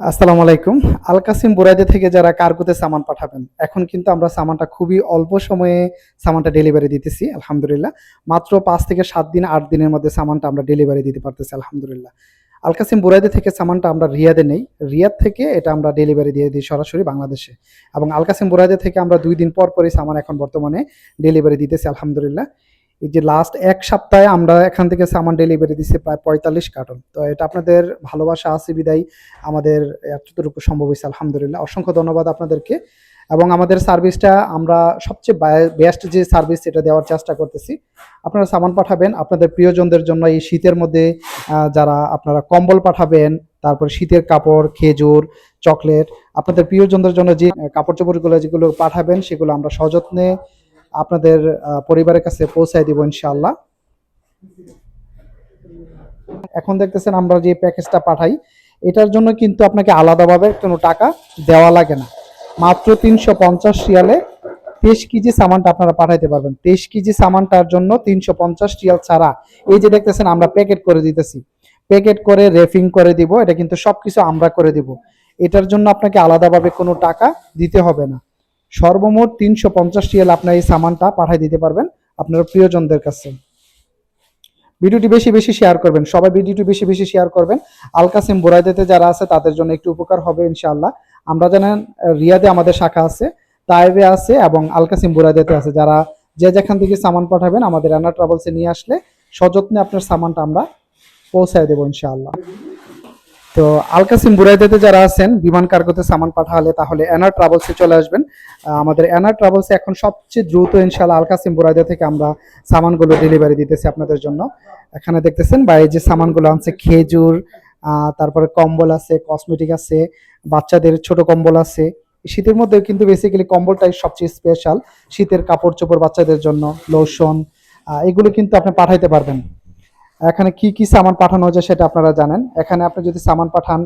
আসসালামু আলাইকুম। আল কাসিম বুরাইদে থেকে যারা কার্গোতে সামান পাঠাবেন, এখন কিন্তু আমরা সামানটা খুবই অল্প সময়ে সামানটা ডেলিভারি দিতেছি, আলহামদুলিল্লাহ। মাত্র পাঁচ থেকে সাত দিন, আট দিনের মধ্যে সামানটা আমরা ডেলিভারি দিতে পারতেছি, আলহামদুলিল্লাহ। আল কাসিম বুরাইদে থেকে সামানটা আমরা রিয়াদে নেই। রিয়াদ থেকে এটা আমরা ডেলিভারি দিয়ে দিই সরাসরি বাংলাদেশে। এবং আল কাসিম বুরাইদে থেকে আমরা দুই দিন পর পরই সামান এখন বর্তমানে ডেলিভারি দিতেছি, আলহামদুলিল্লাহ। এই যে লাস্ট এক সপ্তাহে আমরা এখান থেকে সামান ডেলিভারি দিচ্ছি প্রায় পঁয়তাল্লিশ কার্টন তো এটা আপনাদের ভালোবাসা, আছে বিদায়। আমাদের এতটুকু সম্ভব হয়েছে, আলহামদুলিল্লাহ। অসংখ্য ধন্যবাদ আপনাদেরকে। এবং আমাদের সার্ভিসটা আমরা সবচেয়ে বেস্ট যে সার্ভিস এটা দেওয়ার চেষ্টা করতেছি। আপনারা সামান পাঠাবেন। আপনাদের প্রিয়জনদের জন্য এই শীতের মধ্যে যারা আপনারা কম্বল পাঠাবেন, তারপর শীতের কাপড়, খেজুর, চকলেট, আপনাদের প্রিয়জনদের জন্য যে কাপড় চোপড়গুলো যেগুলো পাঠাবেন, সেগুলো আমরা সযত্নে আপনাদের পরিবারের কাছে পৌঁছায় দিব ইনশাআল্লাহ। এখন দেখতেছেন আমরা যে প্যাকেজটা পাঠাই, এটার জন্য কিন্তু আপনাকে আলাদাভাবে কোনো টাকা দেওয়া লাগে না। মাত্র তিনশো পঞ্চাশ রিয়ালে তেইশ কেজি সামানটা আপনারা পাঠাইতে পারবেন। তেইশ কেজি সামানটার জন্য তিনশো পঞ্চাশ রিয়াল ছাড়া। এই যে দেখতেছেন, আমরা প্যাকেট করে দিতেছি। প্যাকেট করে রেফিং করে দিব, এটা কিন্তু সবকিছু আমরা করে দিব। এটার জন্য আপনাকে আলাদাভাবে কোনো টাকা দিতে হবে না। সর্বমোট তিনশো পঞ্চাশ রিয়াল আপনার এই সামানটা পাঠিয়ে দিতে পারবেন আপনার প্রিয়জনদের কাছে। ভিডিওটি বেশি বেশি শেয়ার করবেন, সবাই ভিডিওটি বেশি বেশি শেয়ার করবেন। আলকাসিম বোরাইদেতে যারা আছে, তাদের জন্য একটু উপকার হবে ইনশাআল্লাহ। আমরা জানেন রিয়াদে আমাদের শাখা আছে, তাইবে আছে এবং আলকাসিম বোরাইদেতে আছে। যারা যে যেখান থেকে সামান পাঠাবেন, আমাদের রানা ট্রাভেলসে নিয়ে আসলে সযত্নে আপনার সামানটা আমরা পৌঁছায় দেবো ইনশাআল্লাহ। তো আলকাসিম বুরাইদাতে যারা আছেন, বিমান কার্গোতে সামান পাঠালে তাহলে এনার ট্রাভেলসে চলে আসবেন। আমাদের এনার ট্রাভেলসে এখন সবচেয়ে দ্রুত ইনশাআল্লাহ আলকাসিম বুরাইদা থেকে আমরা সামানগুলো ডেলিভারি দিতেছি আপনাদের জন্য। এখানে দেখতেছেন বা এই যে সামানগুলো আছে খেজুর তারপরে কম্বল আছে কসমেটিক আছে, বাচ্চাদের ছোট কম্বল আছে। শীতের মধ্যে কিন্তু বেসিক্যালি কম্বলটাই সবচেয়ে স্পেশাল শীতের কাপড় চোপড় বাচ্চাদের জন্য লোশন এগুলো কিন্তু আপনি পাঠাইতে পারবেন। এখানে কি কি সামান পাঠানো যায় সেটা আপনারা জানেন। এখানে আপনি যদি সামান পাঠান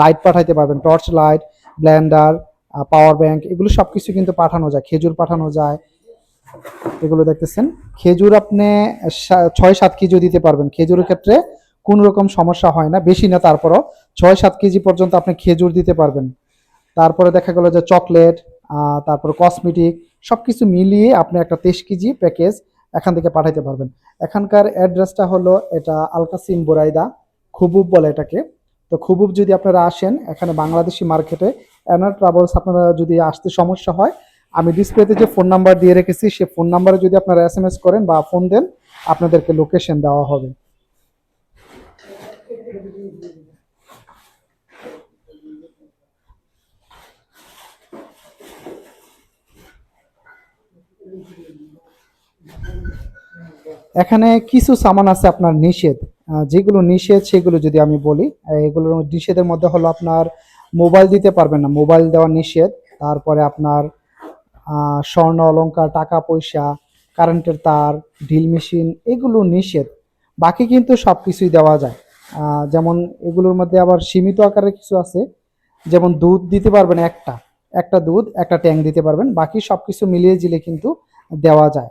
লাইট পাঠাইতে পারবেন torch light blender power bank এগুলো সব কিছু কিন্তু পাঠানো যায়, খেজুর পাঠানো যায়। এগুলো দেখতেছেন। খেজুর আপনি ছয় সাত কেজিও দিতে পারবেন। খেজুরের ক্ষেত্রে কোনো রকম সমস্যা হয় না, বেশি না, তারপরও ছয় সাত কেজি পর্যন্ত আপনি খেজুর দিতে পারবেন। তারপরে দেখা গেলো যে চকলেট তারপর কসমেটিক সব কিছু মিলিয়ে আপনি একটা তেইশ কেজি প্যাকেজ এখান থেকে পাঠাইতে পারবেন। এখানকার অ্যাড্রেসটা হলো এটা আলকাসিম বোরাইদা, খুবুব বলে এটাকে। তো খুবুব যদি আপনারা আসেন এখানে বাংলাদেশি মার্কেটে অ্যানার ট্রাভেলস আপনারা যদি আসতে সমস্যা হয়, আমি ডিসপ্লেতে যে ফোন নাম্বার দিয়ে রেখেছি, সে ফোন নাম্বারে যদি আপনারা এস করেন বা ফোন দেন, আপনাদেরকে লোকেশন দেওয়া হবে। এখানে কিছু সামান আছে আপনার নিষেধ। যেগুলো নিষেধ, সেগুলো যদি আমি বলি এগুলোর নিষেধের মধ্যে হলো আপনার মোবাইল দিতে পারবেন না, মোবাইল দেওয়া নিষেধ। তারপরে আপনার স্বর্ণ অলঙ্কার টাকা, পয়সা, কারেন্টের তার, ড্রিল মেশিন, এগুলো নিষেধ। বাকি কিন্তু সব কিছুই দেওয়া যায়। যেমন এগুলোর মধ্যে আবার সীমিত আকারে কিছু আছে। যেমন দুধ দিতে পারবেন একটা। একটা দুধ, একটা ট্যাঙ্ক দিতে পারবেন। বাকি সব কিছু মিলিয়ে জিলে কিন্তু দেওয়া যায়।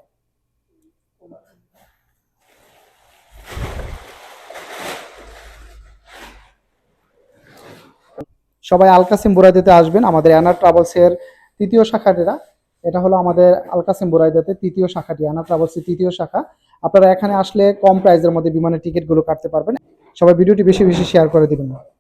সবাই আলকাসিম বুরাইদাতে আসবেন। আমাদের অ্যানা ট্রাভেলসের তৃতীয় শাখাটিরা। এটা হলো আমাদের আলকাসিম বুরাইদাতে তৃতীয় শাখাটি অ্যানার ট্রাভেলসের তৃতীয় শাখা। আপনারা এখানে আসলে কম প্রাইসের মধ্যে বিমানের টিকিটগুলো কাটতে পারবেন। সবাই ভিডিওটি বেশি বেশি শেয়ার করে দিবেন।